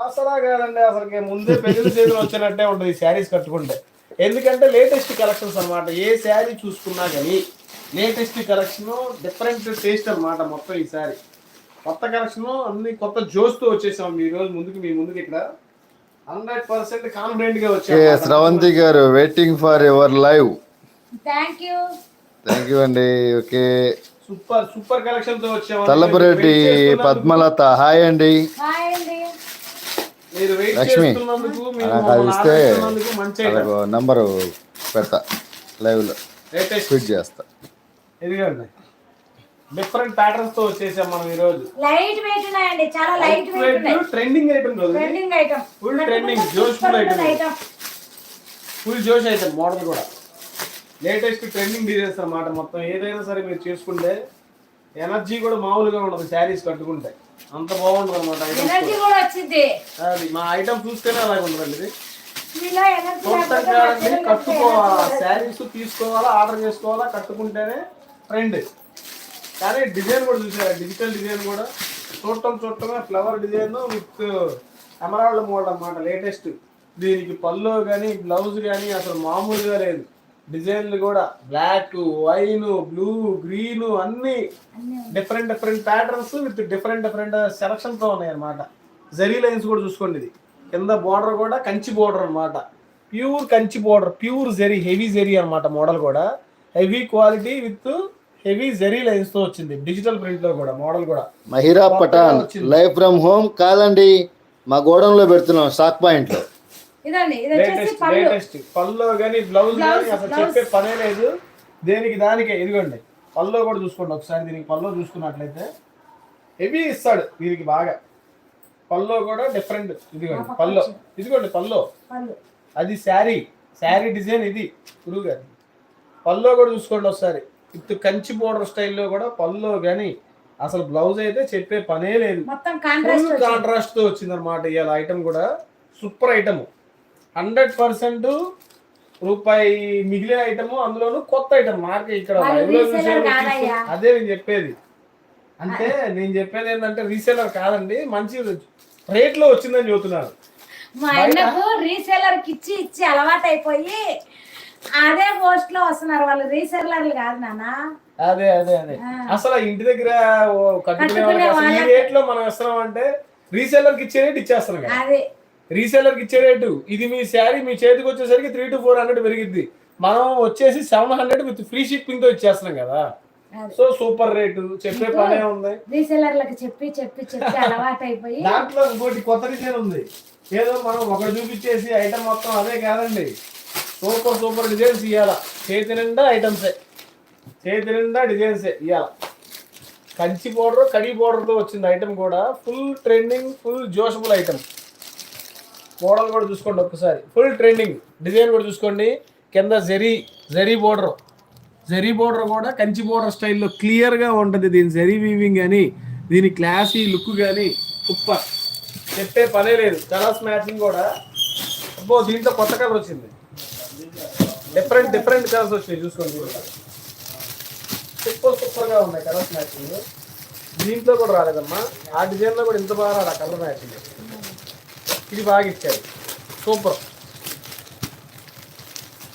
అసలా కాదండి అసలుకి ముందే పెళ్ళి సీజన్ వచ్చినట్టే ఉంటుంది శారీస్ కట్టుకుంటే. ఎందుకంటే లేటెస్ట్ కలెక్షన్స్ అన్నమాట. ఏ శారీ చూసుకున్నా కానీ లేటెస్ట్ కలెక్షన్ డిఫరెంట్ టేస్ట్ అన్నమాట మొత్తం ఈ శారీ. కొత్త కలెక్షన్ అన్ని కొత్త జోస్తో వచ్చేసాం ఈ రోజు ముందుకు మీ ముందుకు ఇక్కడ హండ్రెడ్ పర్సెంట్ కాన్ఫిడెంట్గా ఓకే వచ్చాం స్రవంతి గారు waiting for your live thank you thank you అండి ఓకే. సూపర్ సూపర్ కలెక్షన్తో వచ్చాము తల్లపురెడ్డి పద్మలత హాయ్ అండి. లక్ష్మి, నాకు అది ఇస్తే నంబరు పెడతా లైవ్లో లేటెస్ట్ ఫిట్ చేస్తా. ఇదిగోండి. డిఫరెంట్ ప్యాటర్న్స్తో వచ్చేసాం మనం ఈ రోజు లైట్ వెయిట్ ఉన్నాయండి చాలా లైట్ వెయిట్ ఉన్నాయి. ట్రెండింగ్ ఐటమ్ రోజు trending item Full trending, joyful item. Item full జోష్ ఐటమ్ మోడల్ కూడా. లేటెస్ట్ ట్రెండింగ్ డిజైన్స్ అన్నమాట మొత్తం. ఏదైనా సరే మీరు చేసుకుంటే ఎనర్జీ కూడా మామూలుగా ఉండదు శారీస్ కట్టుకుంటే. అంత బాగుంటుంది అనమాట ఎనర్జీ కూడా. వచ్చింది అది మా ఐటమ్ చూస్తేనే అలాగే ఉంటుందండి ఇది. సొంతంగా అండి కట్టుకోవాలా శారీస్ తీసుకోవాలా ఆర్డర్ చేసుకోవాలా కట్టుకుంటేనే ట్రెండ్. కానీ డిజైన్ కూడా చూసారా? డిజిటల్ డిజైన్ కూడా. చూడటం చూడటమే flower design with emerald model అన్నమాట లేటెస్ట్. దీనికి పళ్ళు కానీ బ్లౌజ్ కానీ అసలు మామూలుగా లేదు. డిజైన్లు కూడా. బ్లాక్ వైన్ బ్లూ గ్రీన్ అన్ని different different patterns with different different సెలక్షన్తో ఉన్నాయి అనమాట జరీ లైన్స్ కూడా చూసుకోండి ఇది. కింద బార్డర్ కూడా కంచి బార్డర్ అన్నమాట. Pure Kanchi border pure zari heavy zari అన్నమాట మోడల్ కూడా. Heavy quality with heavy zari లైన్స్తో వచ్చింది. డిజిటల్ ప్రింట్లో కూడా మోడల్ కూడా. Mahira Pathan live from home కాదండి. మా గోడంలో పెడుతున్నాం స్టాక్ పాయింట్లో. ఇదండి ఇది వచ్చేసి లేటెస్ట్ పళ్ళు. లేటెస్ట్ పళ్ళు కానీ బ్లౌజ్ కానీ అసలు చెప్పే పనే లేదు. దేనికి దానికే? ఇదిగోండి. పళ్ళు కూడా చూసుకోండి ఒకసారి. దీనికి పళ్ళు చూసుకున్నట్లయితే హెవీ ఇస్తాడు దీనికి బాగా. పళ్ళు కూడా డిఫరెంట్ ఇదిగోండి పళ్ళు. ఇదిగోండి పళ్ళు. అది శారీ. శారీ డిజైన్ ఇది. గురువు గారు పల్లో కూడా చూసుకోండి ఒకసారి. విత్ కంచి బోర్డర్ స్టైల్లో కూడా పల్లో కానీ అసలు బ్లౌజ్ అయితే చెప్పే పనే లేదు. కాంట్రాస్ట్ కాంట్రాస్ట్తో వచ్చింది. అనమాట ఇవాళ ఐటమ్ కూడా. సూపర్ ఐటమ్ హండ్రెడ్ పర్సెంట్ రూపాయి మిగిలే ఐటమ్ అందులోనూ కొత్త ఐటమ్ మార్కెట్ ఇక్కడ అదే నేను చెప్పేది. అంటే నేను చెప్పేది ఏంటంటే రీసేలర్ కాదండి మంచి రేట్లో వచ్చిందని చెబుతున్నారు. మా అన్నకు రీసేలర్కి ఇచ్చి ఇచ్చి అలవాటు అయిపోయి అదే పోస్ట్లో వస్తున్నారు వాళ్ళు. రీసేలర్లు కాదు నాన్న. అదే అదే అదే. అసలు ఇంటి దగ్గర కట్టుకునే రేట్లో మనం ఇస్తున్నాం అంటే రీసేలర్కి ఇచ్చే రేట్ ఇచ్చేస్తున్నాం కదా. అది రీసేలర్కి ఇచ్చే రేటు. ఇది మీ శారీ మీ చేతికి వచ్చేసరికి త్రీ టు ఫోర్ హండ్రెడ్ పెరిగిద్ది. మనం వచ్చేసి సెవెన్ హండ్రెడ్ విత్ ఫ్రీ షిప్పింగ్తో ఇచ్చేస్తున్నాం కదా. సో సూపర్ రేటు చెప్పే పనే ఉంది. రీసేలర్లకు చెప్పి చెప్పి చెప్పి అలవాటు అయిపోయి. దాంట్లో ఇంకోటి కొత్త డిజైన్ ఉంది. ఏదో మనం ఒకటి చూపించేసి ఐటమ్ మొత్తం అదే కాదండి. సూపర్ సూపర్ డిజైన్స్ ఇవ్వాల చేతి నిండా ఐటమ్సే చేతి నిండా డిజైన్సే ఇవ్వాల కంచి బోర్డర్ కడి బోర్డర్తో వచ్చింది ఐటమ్ కూడా. ఫుల్ ట్రెండింగ్ ఫుల్ జోషబుల్ ఐటమ్ మోడల్ కూడా చూసుకోండి ఒక్కసారి. ఫుల్ ట్రెండింగ్ డిజైన్ కూడా చూసుకోండి. కింద జరీ జరీ బోర్డర్ జరీ బోర్డర్ కూడా కంచి బోర్డర్ స్టైల్లో క్లియర్గా ఉంటుంది దీని జరీ వీవింగ్ కానీ దీని క్లాసీ లుక్ కానీ. సూపర్ చెప్పే పనే లేదు. కలర్స్ మ్యాచింగ్ కూడా. అబ్బో దీంట్లో కొత్త కలర్ వచ్చింది. డిఫరెంట్ డిఫరెంట్ కలర్స్ వచ్చినాయి. చూసుకోండి సూపర్ సూపర్గా ఉన్నాయి కలర్స్ మ్యాచింగ్ దీంట్లో కూడా రాలేదమ్మా. ఆ డిజైన్లో కూడా ఇంత బాగా రాదు ఆ కలర్ మ్యాచింగ్ ఇది బాగా ఇచ్చారు. సూపర్.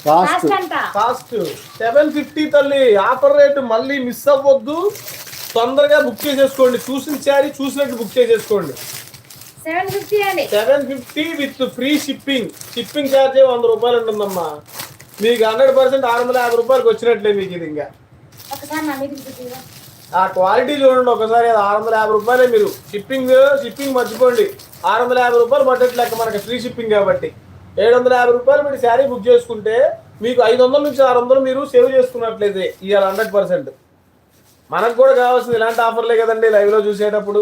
కాస్ట్ సెవెన్ ఫిఫ్టీ తల్లి. ఆఫర్ రేటు మళ్ళీ మిస్ అవ్వద్దు. తొందరగా బుక్ చేసేసుకోండి. చూసిన శారీ చూసినట్టు బుక్ చేసేసుకోండి. సెవెన్ ఫిఫ్టీ అండి seven fifty with free shipping shipping charge వంద రూపాయలు ఉంటుందమ్మా. మీకు హండ్రెడ్ పర్సెంట్ ఆరు వందల యాభై రూపాయలకి వచ్చినట్లే మీకు ఇది ఇంకా. ఆ క్వాలిటీ చూడండి ఒకసారి అది ఆరు వందల యాభై రూపాయలే మీరు. షిప్పింగ్ షిప్పింగ్ మర్చిపోండి. ఆరు వందల యాభై రూపాయలు పడ్డట్టు లెక్క మనకి ఫ్రీ షిప్పింగ్ కాబట్టి. ఏడు వందల యాభై రూపాయలు పెట్టి శారీ బుక్ చేసుకుంటే మీకు ఐదు వందల నుంచి ఆరు వందలు మీరు సేవ్ చేసుకున్నట్లయితే ఇవాళ హండ్రెడ్ పర్సెంట్ మనకు కూడా కావాల్సింది ఇలాంటి ఆఫర్లే కదండి లైవ్లో చూసేటప్పుడు.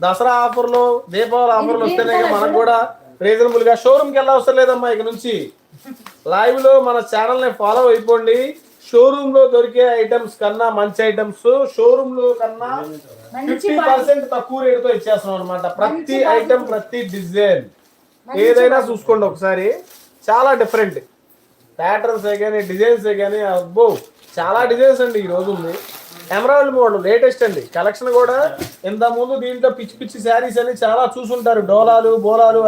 దసరా ఆఫర్లు దీపావళి ఆఫర్లు వస్తేనే మనకు కూడా రీజనబుల్గా షోరూమ్కి వెళ్ళ అవసరం లేదమ్మా ఇక నుంచి. లైవ్లో మన ఛానల్ని ఫాలో అయిపోండి. షోరూమ్లో దొరికే ఐటమ్స్ కన్నా మంచి ఐటమ్స్ షోరూమ్లో కన్నా ఫిఫ్టీ పర్సెంట్ తక్కువ రేట్తో ఇచ్చేస్తున్నాం అనమాట ప్రతి ఐటమ్ ప్రతి డిజైన్. ఏదైనా చూసుకోండి ఒకసారి. చాలా డిఫరెంట్ ప్యాటర్న్స్ కానీ డిజైన్స్ కానీ అబ్బో చాలా డిజైన్స్ అండి ఈ రోజు ఉంది ఎమరాల్డ్ మోడల్ లేటెస్ట్ అండి. కలెక్షన్ కూడా ఇంత ముందు దీంట్లో పిచ్చి పిచ్చి శారీస్ అని చాలా చూసుంటారు. డోలాలు బోలాలు